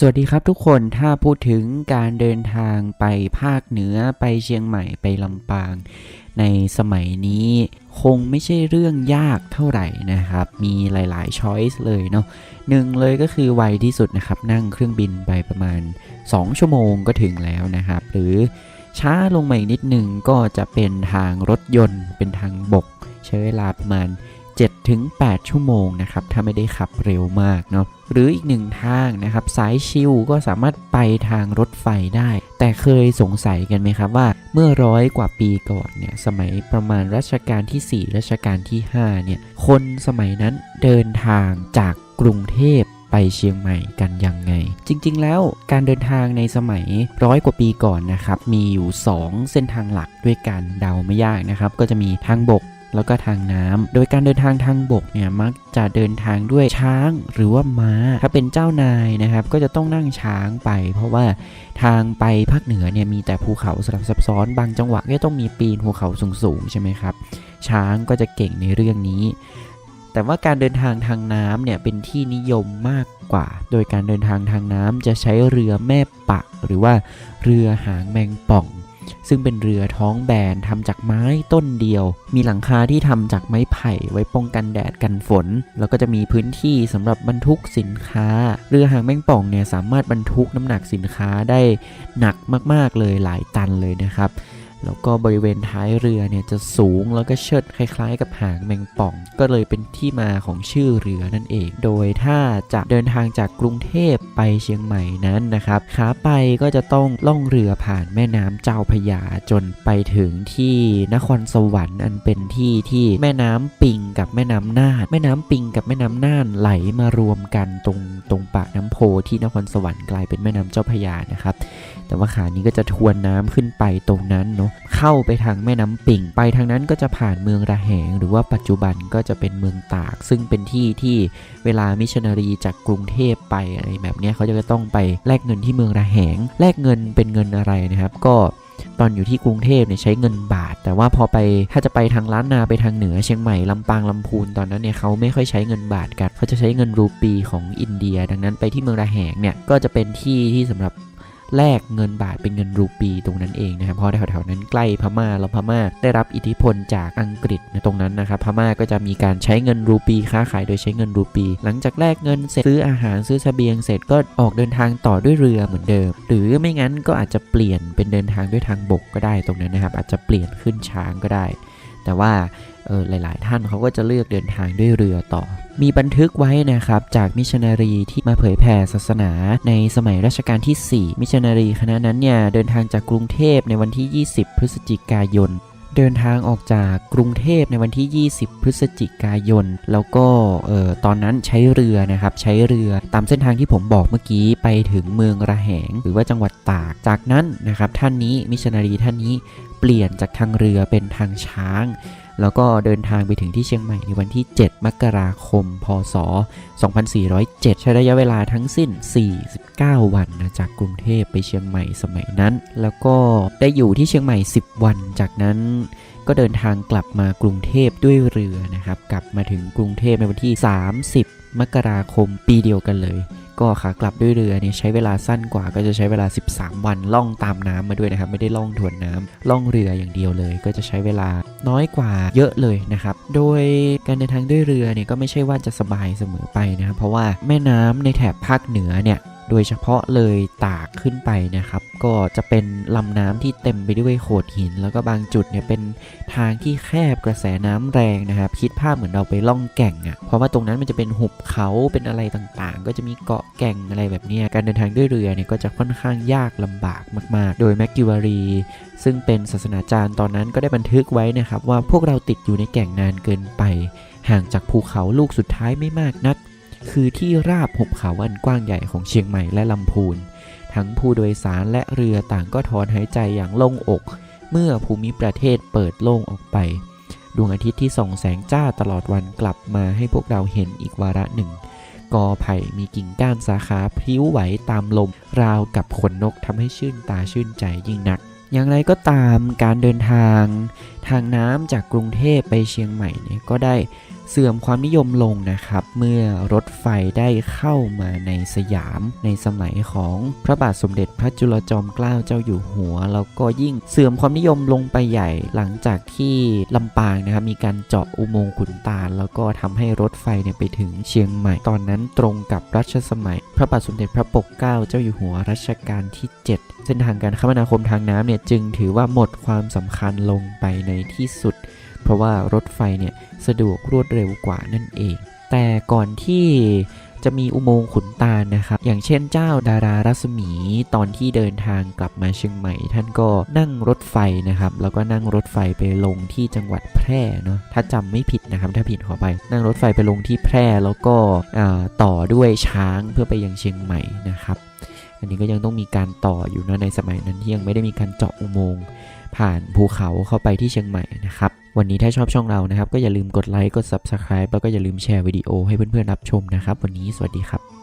สวัสดีครับทุกคนถ้าพูดถึงการเดินทางไปภาคเหนือไปเชียงใหม่ไปลำปาง ในสมัยนี้คงไม่ใช่เรื่องยากเท่าไหร่นะครับ มีหลายๆช้อยส์เลยเนาะหนึ่งเลยก็คือไวที่สุดนะครับ นั่งเครื่องบินไปประมาณ 2 ชั่วโมงก็ถึงแล้วนะครับ หรือช้าลงมาอีกนิดหนึ่งก็จะเป็นทางรถยนต์เป็นทางบก ใช้เวลาประมาณ 7-8 ชั่วโมงนะครับ ถ้าไม่ได้ขับเร็วมากเนาะหรืออีกหนึ่งทางนะครับสายชิวก็สามารถไปทางรถไฟได้ แต่เคยสงสัยกันไหมครับว่าเมื่อร้อยกว่าปีก่อนเนี่ยสมัยประมาณรัชกาลที่ 4 รัชกาลที่ 5 เนี่ย คนสมัยนั้นเดินทางจากกรุงเทพไปเชียงใหม่กันยังไง จริงๆ แล้วการเดินทางในสมัยร้อยกว่าปีก่อนนะครับ มีอยู่ 2 เส้นทางหลักด้วยกันเดาไม่ยากนะครับ ก็จะมีทางบก แล้วก็ทางน้ำโดยการเดินทางทางบกเนี่ยมักจะเดินทางด้วยช้างหรือว่าม้า ถ้าเป็นเจ้านายนะครับก็จะต้องนั่งช้างไป เพราะว่าทางไปภาคเหนือเนี่ยมีแต่ภูเขาสลับซับซ้อน บางจังหวะก็ต้องมีปีนภูเขาสูงๆใช่ไหมครับ ช้างก็จะเก่งในเรื่องนี้แต่ว่าการเดินทางทางน้ำเนี่ยเป็นที่นิยมมากกว่า โดยการเดินทางทางน้ำจะใช้เรือแม่ปะ หรือว่าเรือหางแมงป่อง ซึ่งเป็นเรือท้องแบนทำจากไม้ต้นเดียว มีหลังคาที่ทำจากไม้ไผ่ไว้ป้องกันแดดกันฝน แล้วก็จะมีพื้นที่สำหรับบรรทุกสินค้า เรือหางแมงป่องเนี่ยสามารถบรรทุกน้ำหนักสินค้าได้หนักมากๆเลยหลายตันเลยนะครับ แล้วก็บริเวณท้ายเรือเนี่ยจะสูงแล้วก็เชิดคล้ายๆ กับหางแมงป่อง ก็เลยเป็นที่มาของชื่อเรือนั่นเอง โดยถ้าจะเดินทางจากกรุงเทพไปเชียงใหม่นั้นนะครับขาไปก็จะต้องล่องเรือผ่านแม่น้ำเจ้าพยาจนไปถึงที่นครสวรรค์อันเป็นที่ที่แม่น้ำปิงกับแม่น้ำน่านแม่น้ำปิงกับแม่น้ำน่านไหลมารวมกันตรงตรงปากน้ำโพที่นครสวรรค์กลายเป็นแม่น้ำเจ้าพยานะครับ แต่ว่าขานี้ก็จะทวนน้ำขึ้นไปตรงนั้นเนาะเข้าไปทางแม่น้ำปิ่ง ไปทางนั้นก็จะผ่านเมืองระแหง หรือว่าปัจจุบันก็จะเป็นเมืองตาก ซึ่งเป็นที่ที่เวลามิชชันนารีจากกรุงเทพไปอะไรแบบเนี้ยเขาจะต้องไปแลกเงินที่เมืองระแหง แลกเงินเป็นเงินอะไรนะครับ ก็ตอนอยู่ที่กรุงเทพเนี่ยใช้เงินบาท แต่ว่าพอไปถ้าจะไปทางล้านนาไปทางเหนือเชียงใหม่ลำปางลำพูนตอนนั้นเนี่ยเขาไม่ค่อยใช้เงินบาทกันเขาจะใช้เงินรูปีของอินเดีย ดังนั้นไปที่เมืองระแหงเนี่ยก็จะเป็นที่ที่สำหรับ แลกเงินบาทเป็นเงินรูปีตรงนั้นเองนะครับเพราะแถวๆนั้นใกล้พม่าแล้วพม่าได้รับอิทธิพลจากอังกฤษนะตรงนั้นนะครับพม่าก็จะมีการใช้เงินรูปีค้าขายโดยใช้เงินรูปี หลังจากแลกเงินเสร็จซื้ออาหารซื้อเสบียงเสร็จก็ออกเดินทางต่อด้วยเรือเหมือนเดิม หรือไม่งั้นก็อาจจะเปลี่ยนเป็นเดินทางด้วยทางบกก็ได้ตรงนั้นนะครับ อาจจะเปลี่ยนขึ้นช้างก็ได้ แต่ว่าออหลาย ๆ ท่านเขาก็จะเลือกเดินทางด้วยเรือต่อ มีบันทึกไว้นะครับจากมิชชันนารีที่มาเผยแผ่ศาสนาในสมัยรัชกาลที่ 4 มิชชันนารีคณะนั้นเนี่ยเดินทางจากกรุงเทพในวันที่ 20 พฤศจิกายนเดินทางออกจากกรุงเทพในวันที่ 20 พฤศจิกายน แล้วก็เอ่อตอนนั้นใช้เรือนะครับ ใช้เรือตามเส้นทางที่ผมบอกเมื่อกี้ไปถึงเมืองระแหง หรือว่าจังหวัดตาก จากนั้นนะครับท่านนี้มิชชันนารีท่านนี้เปลี่ยนจากทางเรือเป็นทางช้าง แล้วก็เดินทางไปถึงที่เชียงใหม่ในวันที่ 7 มกราคม พศ 2407 ใช้ระยะเวลาทั้งสิ้น 49 วันนะจากกรุงเทพไปเชียงใหม่สมัยนั้น แล้วก็ได้อยู่ที่เชียงใหม่ 10 วัน จากนั้นก็เดินทางกลับมากรุงเทพด้วยเรือนะครับ กลับมาถึงกรุงเทพในวันที่ 30 มกราคมปีเดียวกันเลย ก็ขากลับด้วยเรือเนี่ยใช้เวลาสั้นกว่าก็จะใช้เวลา 13 วันล่องตามน้ำมาด้วยนะครับ ไม่ได้ล่องทวนน้ำล่องเรืออย่างเดียวเลย ก็จะใช้เวลาน้อยกว่าเยอะเลยนะครับ โดยการเดินทางด้วยเรือเนี่ยก็ไม่ใช่ว่าจะสบายเสมอไปนะครับเพราะว่าแม่น้ำในแถบภาคเหนือเนี่ย โดยเฉพาะเลยตากขึ้นไปนะครับ ก็จะเป็นลำน้ำที่เต็มไปด้วยโขดหิน แล้วก็บางจุดเนี่ยเป็นทางที่แคบกระแสน้ำแรงนะครับ คิดภาพเหมือนเราไปล่องแก่งอะ่ะเพราะว่าตรงนั้นมันจะเป็นหุบเขาเป็นอะไรต่างๆ ก็จะมีเกาะแก่งอะไรแบบนี้การเดินทางด้วยเรือเนี่ยก็จะค่อนข้างยากลำบากมาก ๆ โดยแมกกิวารีซึ่งเป็นศาสนาจารย์ตอนนั้นก็ได้บันทึกไว้นะครับ ว่าพวกเราติดอยู่ในแก่งนานเกินไป ห่างจากภูเขาลูกสุดท้ายไม่มากนัก คือที่ราบหุบเขาอันกว้างใหญ่ของเชียงใหม่และลำพูน ทั้งผู้โดยสารและเรือต่างก็ถอนหายใจอย่างโล่งอก เมื่อภูมิประเทศเปิดโล่งออกไป ดวงอาทิตย์ที่ส่องแสงจ้าตลอดวันกลับมาให้พวกเราเห็นอีกวาระหนึ่ง กอไผ่มีกิ่งก้านสาขาพลิ้วไหวตามลม ราวกับขนนกทำให้ชื่นตาชื่นใจยิ่งนักอย่างไรก็ตามการเดินทาง ทางน้ำจากกรุงเทพไปเชียงใหม่เนี่ยก็ได้ เสื่อมความนิยมลงนะครับ เมื่อรถไฟได้เข้ามาในสยามในสมัยของพระบาทสมเด็จพระจุลจอมเกล้าเจ้าอยู่หัว แล้วก็ยิ่งเสื่อมความนิยมลงไปใหญ่หลังจากที่ลำปางนะครับมีการเจาะอุโมงค์ขุนตาล แล้วก็ทำให้รถไฟเนี่ยไปถึงเชียงใหม่ ตอนนั้นตรงกับรัชสมัย พระบาทสมเด็จพระปกเกล้าเจ้าอยู่หัวรัชกาลที่ 7เส้นทางการคมนาคมทางน้ำเนี่ยจึงถือว่าหมดความสำคัญลงไปในที่สุด เพราะว่ารถไฟเนี่ยสะดวกรวดเร็วกว่านั่นเอง แต่ก่อนที่จะมีอุโมงค์ขุนตาลนะครับ อย่างเช่นเจ้าดารารัศมีตอนที่เดินทางกลับมาเชียงใหม่ ท่านก็นั่งรถไฟนะครับ แล้วก็นั่งรถไฟไปลงที่จังหวัดแพร่เนาะ ถ้าจำไม่ผิดนะครับ ถ้าผิดขอไป นั่งรถไฟไปลงที่แพร่แล้วก็ต่อด้วยช้างเพื่อไปยังเชียงใหม่นะครับ อันนี้ก็ยังต้องมีการต่ออยู่นะในสมัยนั้นที่ยังไม่ได้มีการเจาะอุโมงค์ผ่านภูเขาเข้าไปที่เชียงใหม่นะครับ วันนี้ถ้าชอบช่องเรานะครับ ก็อย่าลืมกดไลค์ กด Subscribe แล้วก็อย่าลืมแชร์วิดีโอให้เพื่อนๆรับชมนะครับ วันนี้สวัสดีครับ